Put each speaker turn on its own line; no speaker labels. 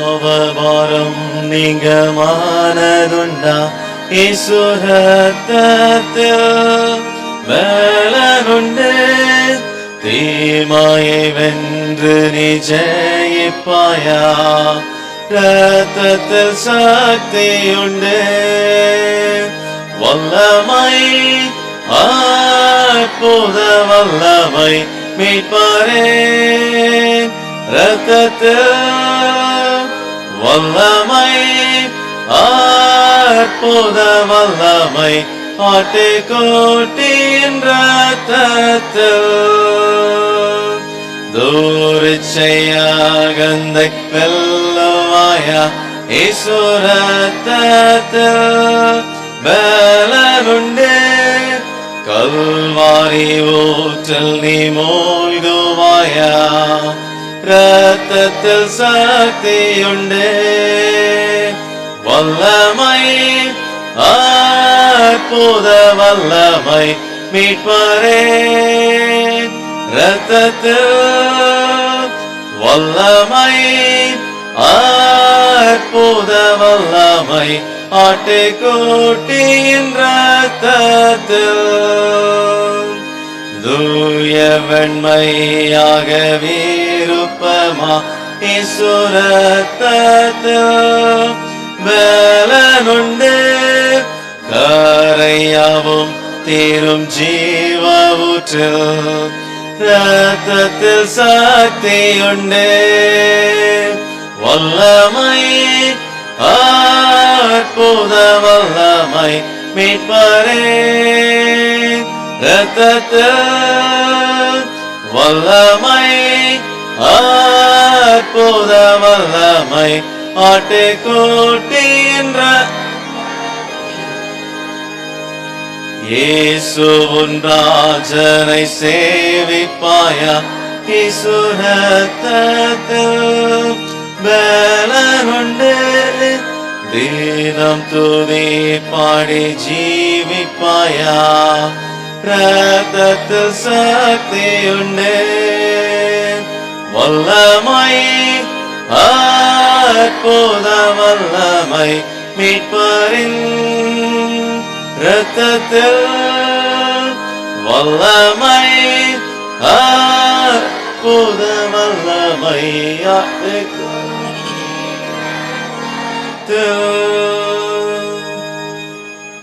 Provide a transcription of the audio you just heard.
பாவபாரம் நீங்க மானதுண்டா ஈசுரத்தில் வேலனுண்டு தீமாயை வென்று நீ ஜெயிப்பாயா. ரத்தத்தில் சக்தியுண்டு. வல்லமை அற்புத வல்லமை மீட்பாரே. ரத்தத்தில் வல்லமை அற்புத வல்லமை ஆட்டுக்கோட்டின் ரத்தத்தில் ദൂരിച്ചയാകന്ത വെല്ലമായ ഈശ്വരത്തത്തിൽ ബലമുണ്ട് കൽവാരി ഊറ്റൽ നീ മൂൽകുമായ രക്തത്തിൽ ശക്തിയുണ്ട് വല്ലമൈ അത്ഭുത വല്ലമൈ மீட்பாரே. ரத்தத்தில் வல்லமை அற்புத வல்லமை ஆட்டுக்கோட்டியின் ரத்தத்தில். தூய வெண்மையாகவே வீருப்பமா ஈசுரத்தத்தில் பலனுண்டு கரையாவும் தீரும் ஜீவ ரத்தத்தில் சக்தியுண்டு வல்லமை அற்புத வல்லமை மீட்பரே. ரத்தத்தில் வல்லமை அற்புத வல்லமை ஆட்டுக்குட்டியின் ர- இயேசுவின் ராஜனை சேவிப்பாயா ஈசுரத்தத்தில் பலனுண்டு தீனம் துதி பாடி ஜீவிப்பாயா. ரத்தத்தில் சக்தியுண்டு. வல்லமை அற்புத வல்லமை மீட்பரின் ரத்தத்தில் வல்லமை அற்புத வல்லமை ஆட்டுக்கு